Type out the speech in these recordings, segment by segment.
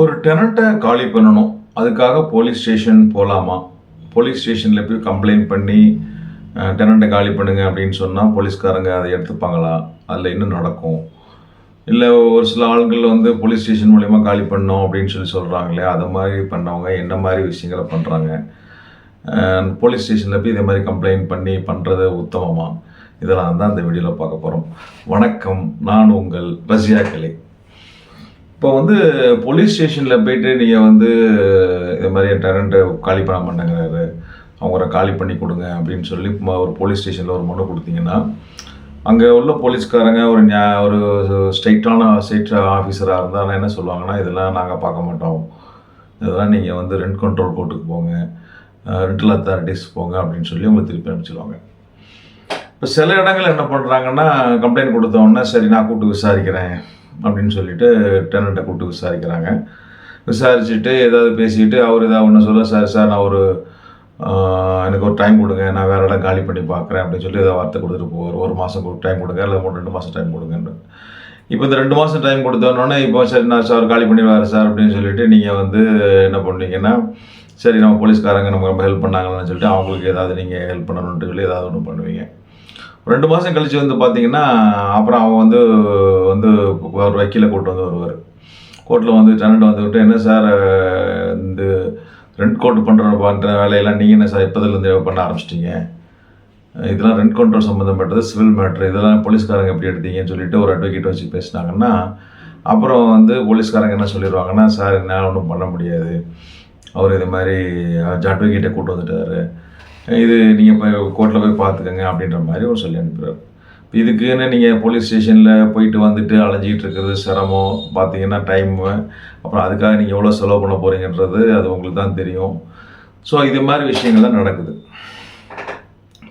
ஒரு டெனண்ட்டை காலி பண்ணணும். அதுக்காக போலீஸ் ஸ்டேஷன் போகலாமா போலீஸ் ஸ்டேஷனில் போய் கம்ப்ளைண்ட் பண்ணி டெனண்ட்டை காலி பண்ணுங்க அப்படின்னு சொன்னால் போலீஸ்காரங்க அதை எடுத்துப்பாங்களா? அதில் என்ன நடக்கும்? இல்லை ஒரு சில ஆள்கள் வந்து போலீஸ் ஸ்டேஷன் மூலயமா காலி பண்ணோம் அப்படின்னு சொல்லி சொல்கிறாங்களே அதை மாதிரி பண்ணவங்க என்ன மாதிரி விஷயங்களை பண்ணுறாங்க போலீஸ் ஸ்டேஷனில் போய் இதே மாதிரி கம்ப்ளைண்ட் பண்ணி பண்ணுறது உத்தமமாக இதெல்லாம் தான் இந்த வீடியோவில் பார்க்க போகிறோம் வணக்கம். நான் உங்கள் ரஷ்யா கலை. இப்போ வந்து போலீஸ் ஸ்டேஷனில் போயிட்டு நீங்கள் வந்து இது மாதிரி டெரண்ட்டை காலி பண்ண மாட்டேங்கிறாரு. அவங்கள காலி பண்ணி கொடுங்க அப்படின்னு சொல்லி ஒரு போலீஸ் ஸ்டேஷனில் ஒரு மனு கொடுத்தீங்கன்னா அங்கே உள்ள போலீஸ்காரங்க ஒரு நியா ஒரு ஸ்ட்ரைட்டான ஸ்டேட் ஆஃபீஸராக இருந்தால் என்ன சொல்லுவாங்கன்னா இதெல்லாம் நாங்கள் பார்க்க மாட்டோம். இதெல்லாம் நீங்கள் வந்து ரெண்ட் கண்ட்ரோல் கோர்ட்டுக்கு போங்க. ரெண்டல் அத்தாரிட்டிஸ் போங்க அப்படின்னு சொல்லி உங்களை திருப்பி அனுப்பிச்சிடுவாங்க இப்போ சில இடங்கள் என்ன பண்ணுறாங்கன்னா கம்ப்ளைண்ட் கொடுத்தோன்னே சரி நான் கூப்பிட்டு விசாரிக்கிறேன். அப்படின்னு சொல்லிட்டு டெனண்ட்டை கூப்பிட்டு விசாரிக்கிறாங்க. விசாரிச்சுட்டு ஏதாவது பேசிக்கிட்டு அவர் ஏதாவது ஒன்று சொல்ல சார் சார் நான் ஒரு எனக்கு ஒரு டைம் கொடுங்க. நான் வேறு இடம் காலி பண்ணி பார்க்குறேன் அப்படின்னு சொல்லி ஏதாவது வார்த்தை கொடுத்துட்டு போவார். ஒரு மாதம் டைம் கொடுங்க. இல்லை மூணு ரெண்டு மாதம் டைம் கொடுங்கன்னு. இப்போ இந்த ரெண்டு மாதம் டைம் கொடுத்தோன்னே இப்போ சரி நான் சார் காலி பண்ணிடுவார் சார் அப்படின்னு சொல்லிட்டு நீங்கள் வந்து என்ன பண்ணுவீங்கன்னா சரி நம்ம போலீஸ்காரங்க நமக்கு ரொம்ப ஹெல்ப் பண்ணாங்கன்னு சொல்லிட்டு அவங்களுக்கு ஏதாவது நீங்கள் ஹெல்ப் பண்ணணுன்ட்டு சொல்லி ஏதாவது ஒன்று பண்ணுவீங்க. ரெண்டு மாதம் கழித்து வந்து பார்த்தீங்கன்னா அப்புறம் அவன் வந்து வந்து ஒரு வக்கீலை கூட்டு வந்து வருவார். கோர்ட்டில் வந்து டெனண்ட் வந்துவிட்டு என்ன சார் இந்த ரெண்ட் கோட் பண்ணுற பண்ணுற வேலையெல்லாம் நீங்கள் என்ன சார் எப்போதுலேருந்து பண்ண ஆரம்பிச்சிட்டீங்க? இதெல்லாம் ரெண்ட் கண்ட்ரோல் சம்மந்தப்பட்டது சிவில் மேட்ரு இதெல்லாம் போலீஸ்காரங்க எப்படி எடுத்தீங்கன்னு சொல்லிட்டு ஒரு அட்வொகேட் வச்சு பேசினாங்கன்னா அப்புறம் வந்து போலீஸ்காரங்க என்ன சொல்லிடுவாங்கன்னா சார் என்னால் ஒன்றும் பண்ண முடியாது. அவர் இது மாதிரி அட்வொகேட்டை கூட்டு வந்துட்டார். இது நீங்கள் போய் கோர்ட்டில் போய் பார்த்துக்கங்க அப்படின்ற மாதிரி ஒரு சொல்லி அனுப்புகிறார் இதுக்குன்னு நீங்கள் போலீஸ் ஸ்டேஷனில் போயிட்டு வந்துட்டு அலைஞ்சிக்கிட்டு இருக்கிறது சிரமம். பார்த்தீங்கன்னா டைமு அப்புறம் அதுக்காக நீங்கள் எவ்வளோ செலவு பண்ண போகிறீங்கன்றது அது உங்களுக்கு தான் தெரியும். ஸோ இது மாதிரி விஷயங்கள் தான் நடக்குது.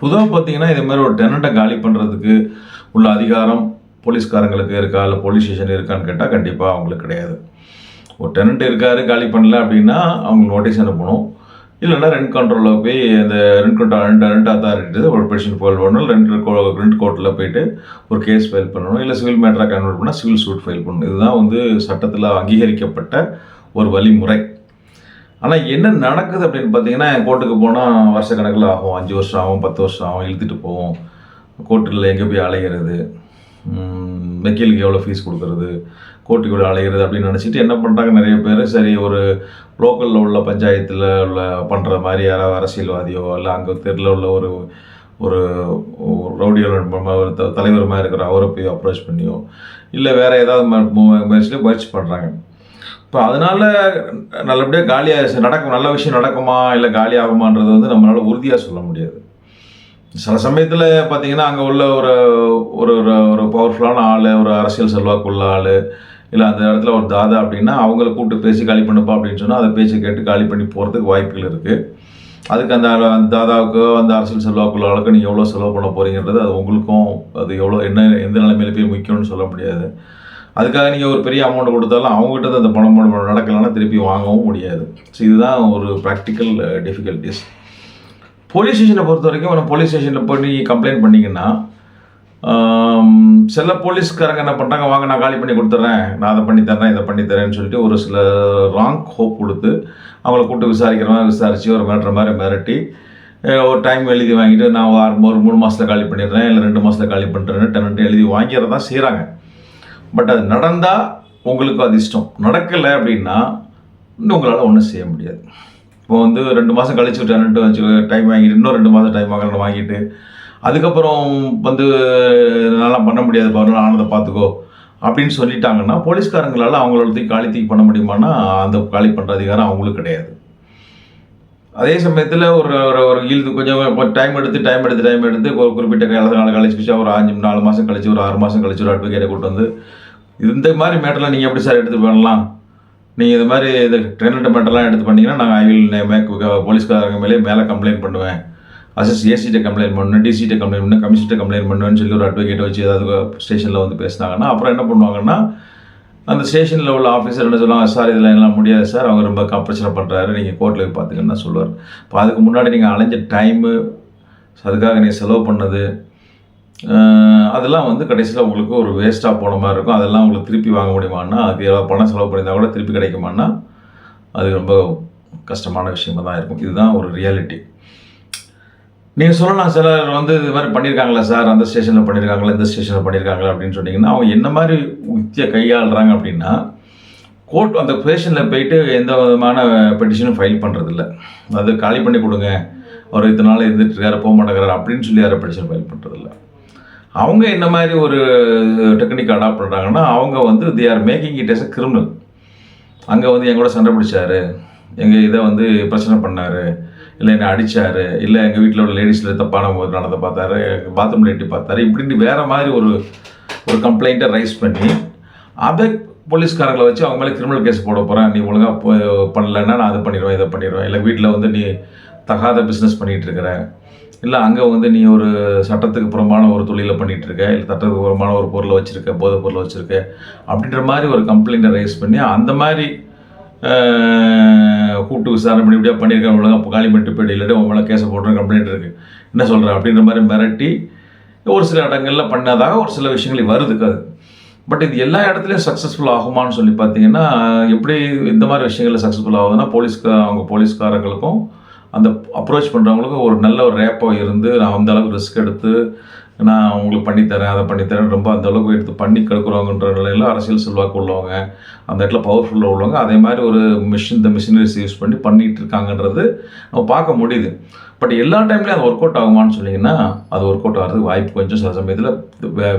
பொதுவாக பார்த்தீங்கன்னா இது மாதிரி ஒரு டெனண்ட்டை காலி பண்ணுறதுக்கு உள்ள அதிகாரம் போலீஸ்காரங்களுக்கு இருக்கா? இல்லை போலீஸ் ஸ்டேஷன் இருக்கான்னு கேட்டால் கண்டிப்பாக அவங்களுக்கு கிடையாது. ஒரு டெனண்ட் இருக்காரு காலி பண்ணல அப்படின்னா அவங்க நோட்டீஸ் அனுப்பணும். இல்லைன்னா ரெண்ட் கண்ட்ரோலில் போய் அந்த rent control rent rent authority ஒரு பெட்டிஷன் ஃபைல் பண்ணணும் ரெண்ட் ரெண்ட் கோர்ட்டில் போயிட்டு ஒரு கேஸ் ஃபைல் பண்ணணும் இல்லை சிவில் மேட்டராக கன்வெர்ட் பண்ணால் சிவில் சூட் ஃபைல் பண்ணணும். இதுதான் வந்து சட்டத்தில் அங்கீகரிக்கப்பட்ட ஒரு வழிமுறை. ஆனால் என்ன நடக்குது அப்படின்னு பார்த்தீங்கன்னா கோர்ட்டுக்கு போனால் வருஷ கணக்கில் ஆகும். அஞ்சு வருஷம் ஆகும் பத்து வருஷம் ஆகும் இழுத்துட்டு போவோம். கோர்ட்டில் எங்கே போய் அலைகிறது வக்கீலுக்கு எவ்வளோ ஃபீஸ் கொடுக்குறது? கோர்ட்டுக்கு அலைகிறது அப்படின்னு நினச்சிட்டு என்ன பண்ணுறாங்க நிறைய பேர்? சரி ஒரு லோக்கலில் உள்ள பஞ்சாயத்தில் உள்ள பண்ணுற மாதிரி யாராவது அரசியல்வாதியோ இல்லை அங்கே தெருவில் உள்ள ஒரு ஒரு ரவுடியோட ஒரு த- தலைவர் மாதிரி இருக்கிற அவரை போய் அப்ரோச் பண்ணியோ இல்லை வேறு ஏதாவது ம- முயற்சி பண்ணுறாங்க இப்போ அதனால நல்லபடியாக காலியாக நடக்கும் நல்ல விஷயம் நடக்குமா இல்லை காலியாகுமான்றது வந்து நம்மளால் உறுதியாக சொல்ல முடியாது. சில சமயத்தில் பார்த்தீங்கன்னா அங்கே உள்ள ஒரு ஒரு ஒரு- ஒரு பவர்ஃபுல்லான ஆள் ஒரு அரசியல் செல்வாக்குள்ள ஆள் இல்லை அந்த இடத்துல ஒரு தாதா அப்படின்னா அவங்கள கூப்பிட்டு பேசி காலி பண்ணுப்பா அப்படின்னு சொன்னால் அதை பேசி கேட்டு காலி பண்ணி போகிறதுக்கு வாய்ப்புகள் இருக்குது அதுக்கு அந்த அந்த தாதாவுக்கோ அந்த அரசியல் செல்வாக்குள்ள அளவுக்கு நீங்கள் எவ்வளோ செலவு பண்ண போகிறீங்கிறது அது உங்களுக்கும் அது எவ்வளோ என்ன எந்த நிலைமையில போய் முக்கியம்னு சொல்ல முடியாது. அதுக்காக நீங்கள் ஒரு பெரிய அமௌண்ட் கொடுத்தாலும் அவங்ககிட்ட அந்த பணம் நடக்கலைன்னா திருப்பி வாங்கவும் முடியாது. ஸோ இதுதான் ஒரு ப்ராக்டிக்கல் டிஃபிகல்ட்டிஸ் போலீஸ் ஸ்டேஷனை பொறுத்த வரைக்கும் நம்ம போலீஸ் ஸ்டேஷனில் போய் நீங்கள் கம்ப்ளைண்ட் பண்ணீங்கன்னா சில போலீஸ்காரங்க என்ன பண்ணுறாங்க வாங்க நான் காலி பண்ணி கொடுத்துட்றேன் நான் அதை பண்ணி தரேன் இதை பண்ணி தரேன்னு சொல்லிட்டு ஒரு சில ராங் ஹோப் கொடுத்து அவங்கள கூப்பிட்டு விசாரிக்கிற மாதிரி விசாரித்து ஒரு மிரட்டுற மாதிரி மிரட்டி ஒரு டைம் எழுதி வாங்கிட்டு நான் ஒரு ஆறு ஒரு மூணு மாதத்தில் காலி பண்ணிடுறேன் இல்லை ரெண்டு மாதத்தில் காலி பண்ணுறேன்னு டெனண்ட் எழுதி வாங்கிறதான் செய்கிறாங்க பட் அது நடந்தால் உங்களுக்கு அது இஷ்டம். நடக்கலை அப்படின்னா இன்னும் உங்களால் ஒன்றும் செய்ய முடியாது. இப்போ வந்து ரெண்டு மாதம் கழிச்சு டென்ட்டு வச்சு டைம் வாங்கிட்டு இன்னும் ரெண்டு மாதம் டைம் வாங்கணும் வாங்கிட்டு அதுக்கப்புறம் வந்து நல்லா பண்ண முடியாது பாரு ஆனதை பார்த்துக்கோ அப்படின்னு சொல்லிட்டாங்கன்னா போலீஸ்காரங்களால் அவங்களோட தூக்கி காலி தூக்கி பண்ண முடியுமான்னா அந்த காலி பண்ணுற அதிகாரம் அவங்களுக்கு கிடையாது. அதே சமயத்தில் ஒரு ஒரு ஒரு இழுத்து கொஞ்சம் டைம் எடுத்து டைம் எடுத்து டைம் எடுத்து ஒரு குறிப்பிட்ட கால நாள் கழிச்சு ஒரு அஞ்சு நாலு மாதம் கழிச்சு ஒரு ஆறு மாதம் கழிச்சு ஒரு அட்வொகேட்டை கூட்டு வந்து இந்த மாதிரி மேட்டரில் நீங்கள் எப்படி சார் எடுத்து பண்ணலாம் நீங்கள் இது மாதிரி இது டெனண்ட் மேட்டர்லாம் எடுத்து பண்ணிங்கன்னா நாங்கள் ஐ வில் மேக் போலீஸ்காரங்க மேலே மேலே கம்ப்ளைண்ட் பண்ணுவேன். அசஸ் ஏசிட்ட கம்ப்ளைண்ட் பண்ணணும் டிசிட்ட கம்ப்ளைண்ட் பண்ணு கமிஷன்ட்ட கம்ப்ளைண்ட் பண்ணுவேன்னு சொல்லி ஒரு அட்வொகேட்டை வச்சு ஏதாவது ஸ்டேஷனில் வந்து பேசினாங்கன்னா அப்புறம் என்ன பண்ணுவாங்கன்னா அந்த ஸ்டேஷனில் உள்ள ஆஃபீஸர் என்ன சொல்லுவாங்க சார் இதில் எல்லாம் முடியாது சார். அவங்க ரொம்ப க- பிரச்சனை பண்ணுறாரு நீங்கள் கோர்ட்டில் போய் பார்த்துக்கன்னு சொல்லுவார். இப்போ அதுக்கு முன்னாடி நீங்கள் அலைஞ்ச டைமு அதுக்காக நீங்கள் செலவு பண்ணது அதெல்லாம் வந்து கடைசியில் உங்களுக்கு ஒரு வேஸ்ட்டாக போன மாதிரி இருக்கும். அதெல்லாம் உங்களுக்கு திருப்பி வாங்க முடியுமான்னா அது எவ்வளோ பணம் செலவு பண்ணியிருந்தால் கூட திருப்பி கிடைக்குமான்னா அது ரொம்ப கஷ்டமான விஷயமாக தான் இருக்கும். இதுதான் ஒரு ரியாலிட்டி நீங்கள் சொல்லலாம் சிலர் வந்து இது மாதிரி பண்ணியிருக்காங்களா சார் அந்த ஸ்டேஷனில் பண்ணியிருக்காங்களா இந்த ஸ்டேஷனில் பண்ணியிருக்காங்களா அப்படின்னு சொன்னீங்கன்னா அவங்க என்ன மாதிரி யுக்தியை கையாளுறாங்க அப்படின்னா கோர்ட் அந்த ஸ்டேஷனில் போயிட்டு எந்த விதமான பெட்டிஷனும் ஃபைல் பண்ணுறதில்ல அது காலி பண்ணி கொடுங்க. அவர் இத்தனை நாள் இருந்துட்டுருக்காரு போக மாட்டேங்கிறார் அப்படின்னு சொல்லி யாரும் பெட்டிஷன் ஃபைல் பண்ணுறதில்ல அவங்க என்ன மாதிரி ஒரு டெக்னிக் அடாப்ட் பண்ணுறாங்கன்னா அவங்க வந்து they are making it as a criminal அங்கே வந்து என் கூட சண்டை பிடிச்சாரு. எங்கள் இதை வந்து பிரச்சனை பண்ணார். இல்லை என்னை அடித்தார் இல்லை எங்கள் வீட்டில் உள்ள லேடிஸில் தப்பான ஒரு நடந்த பார்த்தாரு பாத்ரூமில் எட்டி பார்த்தாரு இப்படின்னு வேறு மாதிரி ஒரு ஒரு கம்ப்ளைண்ட்டை ரைஸ் பண்ணி அதை போலீஸ்காரங்களை வச்சு அவங்க மேலே கிரிமினல் கேஸ் போட போகிறேன் நீ ஒழுங்காக பண்ணலைன்னா நான் அதை பண்ணிடுவேன் இதை பண்ணிடுவேன். இல்லை வீட்டில் வந்து நீ தகாத பிஸ்னஸ் பண்ணிகிட்டு இருக்கிற இல்லை அங்கே வந்து நீ ஒரு சட்டத்துக்கு புறம்பான ஒரு தொழிலை பண்ணிகிட்டு இருக்க இல்லை சட்டத்துக்கு புறம்பான ஒரு பொருளை வச்சுருக்க போதைப் பொருளை வச்சுருக்க அப்படின்ற மாதிரி ஒரு கம்ப்ளைண்ட்டை ரைஸ் பண்ணி அந்த மாதிரி கூட்டு விசாரணை பண்ணி இப்படியா பண்ணியிருக்கேன் ஒழுங்காக காலி பண்ணிட்டு போயிட்டு இல்லாட்டி உங்களை மேலே கேஸை போடுற கம்ப்ளைண்ட் இருக்குது என்ன சொல்கிறேன் அப்படின்ற மாதிரி மிரட்டி ஒரு சில இடங்களில் பண்ணாதாக ஒரு சில விஷயங்கள் வருதுக்காது அது. பட் இது எல்லா இடத்துலையும் சக்ஸஸ்ஃபுல் ஆகுமான்னு சொல்லி பார்த்தீங்கன்னா எப்படி இந்த மாதிரி விஷயங்களில் சக்ஸஸ்ஃபுல் ஆகுதுன்னா போலீஸ்க்கு அவங்க போலீஸ்காரங்களுக்கும் அந்த அப்ரோச் பண்ணுறவங்களுக்கும் ஒரு நல்ல ஒரு ரேப்பாக இருந்து நான் அந்த அளவுக்கு ரிஸ்க் எடுத்து நான் உங்களுக்கு பண்ணித்தரேன் அதை பண்ணித்தரேன் ரொம்ப அந்த அளவுக்கு எடுத்து பண்ணி கெடுக்குறவங்கன்ற நிலையில் அரசியல் செல்வாக்கு உள்ளவங்க அந்த இடத்துல பவர்ஃபுல்லாக உள்ளவங்க அதே மாதிரி ஒரு மிஷின் இந்த மிஷினரிஸ் யூஸ் பண்ணி பண்ணிகிட்டு இருக்காங்கன்றது நம்ம பார்க்க முடியுது. பட் எல்லா டைம்லையும் அது ஒர்க் அவுட் ஆகுமான்னு சொன்னீங்கன்னா அது ஒர்க் அவுட் ஆகிறதுக்கு வாய்ப்பு கொஞ்சம் சில சமயத்தில்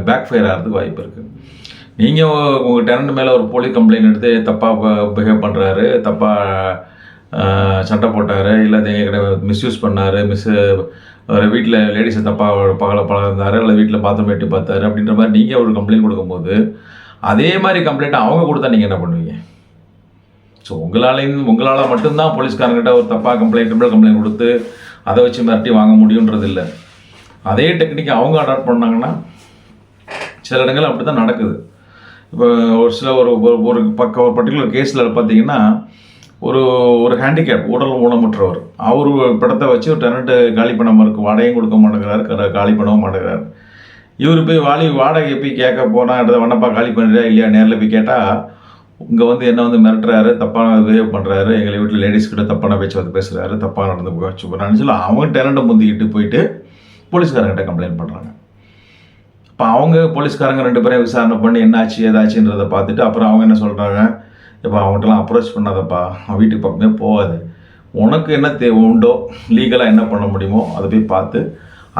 பேக் ஃபயர் ஆகிறதுக்கு வாய்ப்பு இருக்குது நீங்கள் உங்கள் டெனண்ட் மேலே ஒரு போலீஸ் கம்ப்ளைண்ட் எடுத்து தப்பாக பிஹேவ் பண்ணுறாரு தப்பாக சண்டை போட்டார் இல்லை எங்ககிட்ட மிஸ்யூஸ் பண்ணார் மிஸ் அவர் வீட்டில் லேடிஸை தப்பாக பகல பழகிருந்தார் இல்லை வீட்டில் பாத்ரூம் எட்டி பார்த்தாரு அப்படின்ற மாதிரி நீங்கள் ஒரு கம்ப்ளைண்ட் கொடுக்கும்போது அதே மாதிரி கம்ப்ளைண்ட் அவங்க கொடுத்தா நீங்கள் என்ன பண்ணுவீங்க? ஸோ உங்களாலையும் உங்களால் மட்டும்தான் போலீஸ்காரங்கிட்ட ஒரு தப்பாக கம்ப்ளைண்ட் கம்ப்ளைண்ட் கொடுத்து அதை வச்சு மிரட்டி வாங்க முடியுன்றது இல்லை. அதே டெக்னிக் அவங்க அடாப்ட் பண்ணாங்கன்னா சில இடங்கள் அப்படி தான் நடக்குது. இப்போ ஒரு சில ஒரு ஒரு- ஒரு பக்க ஒரு பர்டிகுலர் கேஸில் பார்த்தீங்கன்னா ஒரு ஒரு ஹேண்டிகேப் உடல் ஊனமுற்றவர். அவர் படத்தை வச்சு ஒரு டெனண்ட்டு காலி பண்ண மறுக்கு வாடகையும் கொடுக்க மாட்டேங்கிறார் காலி பண்ணவும் மாட்டேங்கிறார். இவர் போய் வாலி வாடகை போய் கேட்க போனால் இடத்த வண்ணப்பா காலி பண்ணுறியா இல்லையா நேரில் போய் கேட்டால் இங்கே வந்து என்ன வந்து மிரட்டுறாரு தப்பான பிஹேவ் பண்ணுறாரு எங்கள் வீட்டில் லேடிஸ் கிட்ட தப்பான பேச்சு வந்து பேசுகிறாரு தப்பாக நடந்து போச்சு போகிறான்னு சொல்லி அவங்க டெனண்ட்டை முந்திக்கிட்டு போயிட்டு போலீஸ்காரங்கிட்ட கம்ப்ளைண்ட் பண்ணுறாங்க இப்போ அவங்க போலீஸ்காரங்க ரெண்டு பேரையும் விசாரணை பண்ணி என்னாச்சு ஏதாச்சுன்றதை பார்த்துட்டு அப்புறம் அவங்க என்ன சொல்கிறாங்க இப்போ அவங்ககிட்டலாம் அப்ரோச் பண்ணாதப்பா. அவன் வீட்டுக்கு பக்கமே போகாது. உனக்கு என்ன தேவை உண்டோ லீகலாக என்ன பண்ண முடியுமோ அதை போய் பார்த்து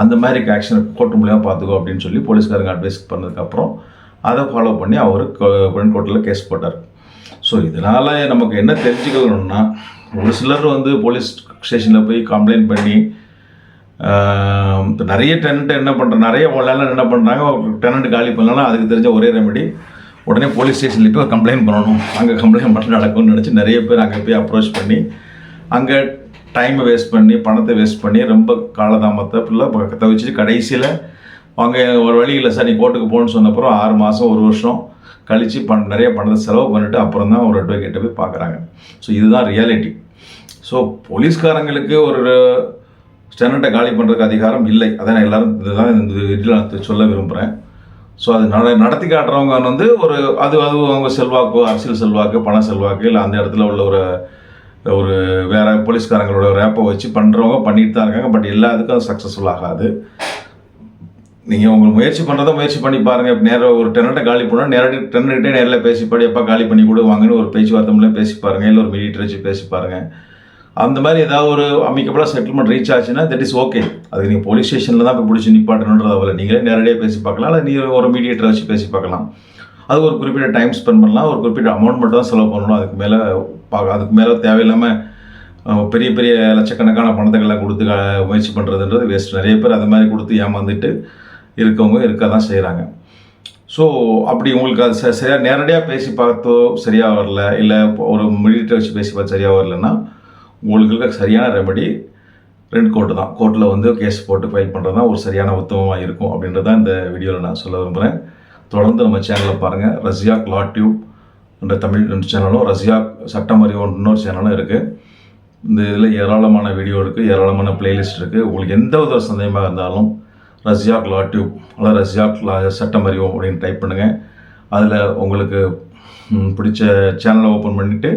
அந்த மாதிரி ஆக்ஷனை கோர்ட் மூலியமாக பார்த்துக்கோ அப்படின்னு சொல்லி போலீஸ்காரங்க அட்வைஸ் பண்ணதுக்கப்புறம் அதை ஃபாலோ பண்ணி அவர் பெண் கோர்ட்டில் கேஸ் போட்டார். ஸோ இதனால் நமக்கு என்ன தெரிஞ்சுக்கணும்னா ஒரு சிலர் வந்து போலீஸ் ஸ்டேஷனில் போய் கம்ப்ளைண்ட் பண்ணி நிறைய டெனண்ட் என்ன பண்ணுற நிறைய வேலை என்ன பண்ணுறாங்க டெனண்ட் காலி பண்ணலாம் அதுக்கு தெரிஞ்ச ஒரே ரெமெடி உடனே போலீஸ் ஸ்டேஷனில் போய் கம்ப்ளைண்ட் பண்ணணும். அங்கே கம்ப்ளைண்ட் மட்டும் நடக்கும்னு நினச்சி நிறைய பேர் அங்கே போய் அப்ரோச் பண்ணி அங்கே டைமை வேஸ்ட் பண்ணி பணத்தை வேஸ்ட் பண்ணி ரொம்ப காலதாமத்தை ஃபுல்லாக தவிச்சிட்டு கடைசியில் அவங்க ஒரு வழி இல்லை சார் நீ கோர்ட்டுக்கு போகணுன்னு சொன்னப்புறம் ஆறு மாதம் ஒரு வருஷம் கழித்து பண் நிறைய பணத்தை செலவு பண்ணிவிட்டு அப்புறம் தான் ஒரு அட்வொகேட்டை போய் பார்க்குறாங்க. ஸோ இதுதான் ரியாலிட்டி ஸோ போலீஸ்காரங்களுக்கு ஒரு ஸ்டெனட்டை காலி பண்ணுறதுக்கு அதிகாரம் இல்லை. அதான் நான் எல்லாரும் இதுதான் இந்த இதில் நான் சொல்ல விரும்புகிறேன் ஸோ அது நட நடத்தி காட்டுறவங்க வந்து ஒரு அது அது அவங்க செல்வாக்கு அரசியல் செல்வாக்கு பண செல்வாக்கு இல்லை அந்த இடத்துல உள்ள ஒரு ஒரு வேற போலீஸ்காரங்களோட ரேப்பை வச்சு பண்ணுறவங்க பண்ணிட்டு தான் இருக்காங்க. பட் எல்லாத்துக்கும் அது சக்ஸஸ்ஃபுல் ஆகாது. நீங்கள் உங்களுக்கு முயற்சி பண்ணுறத முயற்சி பண்ணி பாருங்கள் நேராக ஒரு டெனட்டை காலி பண்ணால் நேரடி டெனர்கிட்டே நேரில் பேசி பாடி எப்போ காலி பண்ணி கூட வாங்கன்னு ஒரு பேச்சுவார்த்தை மூலம் பேசி பாருங்கள் இல்லை ஒரு மீடியேட்டர் வச்சு பேசி பாருங்கள் அந்த மாதிரி ஏதாவது ஒரு அமிக்கபுளாக செட்டில்மெண்ட் ரீச் ஆச்சுன்னா தட் இஸ் ஓகே அது நீங்கள் போலீஸ் ஸ்டேஷனில் தான் போய் பிடிச்சி நிப்பாட்டணுன்றது அவ்வளோ நீங்களே நேரடியாக பேசி பார்க்கலாம் இல்லை நீங்கள் ஒரு மீடியேட்டரை வச்சு பேசி பார்க்கலாம். அது ஒரு குறிப்பிட்ட டைம் ஸ்பெண்ட் பண்ணலாம் ஒரு குறிப்பிட்ட அமௌண்ட் மட்டும் தான் செலவு பண்ணணும். அதுக்கு மேலே பார்க்க அதுக்கு மேலே தேவையில்லாமல் பெரிய பெரிய லட்சக்கணக்கான பணத்துக்கெல்லாம் கொடுத்து முயற்சி பண்ணுறதுன்றது வேஸ்ட் நிறைய பேர் அது மாதிரி கொடுத்து ஏமாந்துட்டு இருக்கவங்க இருக்க தான் செய்கிறாங்க ஸோ அப்படி உங்களுக்கு அது ச- நேரடியாக பேசி பார்த்தோ சரியாக வரல இல்லை ஒரு மீடியேட்டர் வச்சு பேசி பார்த்து சரியாக வரலன்னா உங்களுக்கு இருக்க சரியான ரெமடி ரெண்டு கோர்ட்டு தான். கோர்ட்டில் வந்து கேஸ் போட்டு ஃபைல் பண்ணுறது தான் ஒரு சரியான உத்தமமாக இருக்கும் அப்படின்றது தான் இந்த வீடியோவில் நான் சொல்ல விரும்புகிறேன் தொடர்ந்து நம்ம சேனலை பாருங்கள் ரஷ்யா லா டியூப் என்ற தமிழ் சேனலும் ரஷ்யா சட்டம் இன்னொரு சேனலும் இருக்குது இந்த இதில் ஏராளமான வீடியோ இருக்குது ஏராளமான பிளேலிஸ்ட் இருக்குது உங்களுக்கு எந்த வித சந்தேகமாக இருந்தாலும் ரஷ்யா லா டியூப் அல்லது ரஷ்யா லா சட்டம் அப்படின்னு டைப் பண்ணுங்கள் அதில் உங்களுக்கு பிடிச்ச சேனலை ஓப்பன் பண்ணிவிட்டு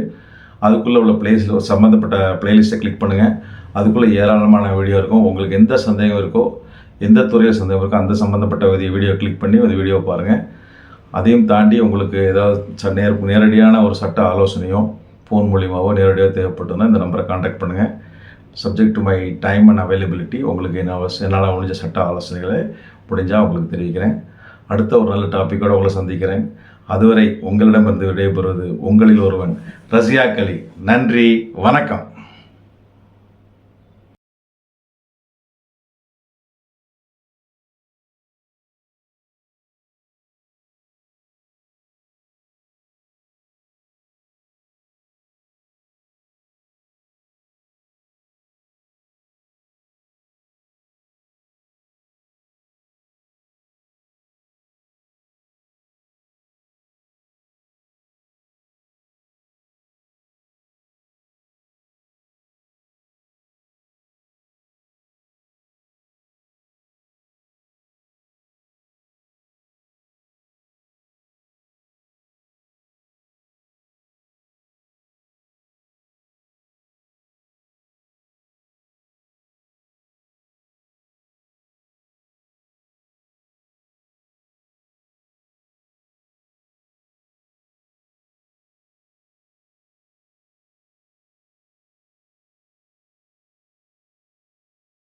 அதுக்குள்ளே உள்ள பிளேஸில் சம்மந்தப்பட்ட பிளேலிஸ்ட்டை கிளிக் பண்ணுங்கள் அதுக்குள்ளே ஏராளமான வீடியோ இருக்கும். உங்களுக்கு எந்த சந்தேகம் இருக்கோ எந்த துறையில் சந்தேகம் இருக்கோ அந்த சம்மந்தப்பட்ட வீடியோ கிளிக் பண்ணி அந்த வீடியோ பாருங்கள் அதையும் தாண்டி உங்களுக்கு ஏதாவது ச- நேர் நேரடியான ஒரு சட்ட ஆலோசனையோ ஃபோன் மூலியமாகவோ நேரடியாக தேவைப்பட்டதுன்னா இந்த நம்பரை காண்டாக்ட் பண்ணுங்கள் subject to my time and availability உங்களுக்கு என்ன அவசியம் என்னால் முடிஞ்ச சட்ட ஆலோசனைகளை முடிஞ்சால் உங்களுக்கு தெரிவிக்கிறேன். அடுத்த ஒரு நல்ல டாப்பிக்கோடு உங்களை சந்திக்கிறேன். அதுவரை உங்களிடம் வந்து விடைபெறுவது உங்களில் ஒருவன் ரஷ்யா கலி நன்றி வணக்கம்.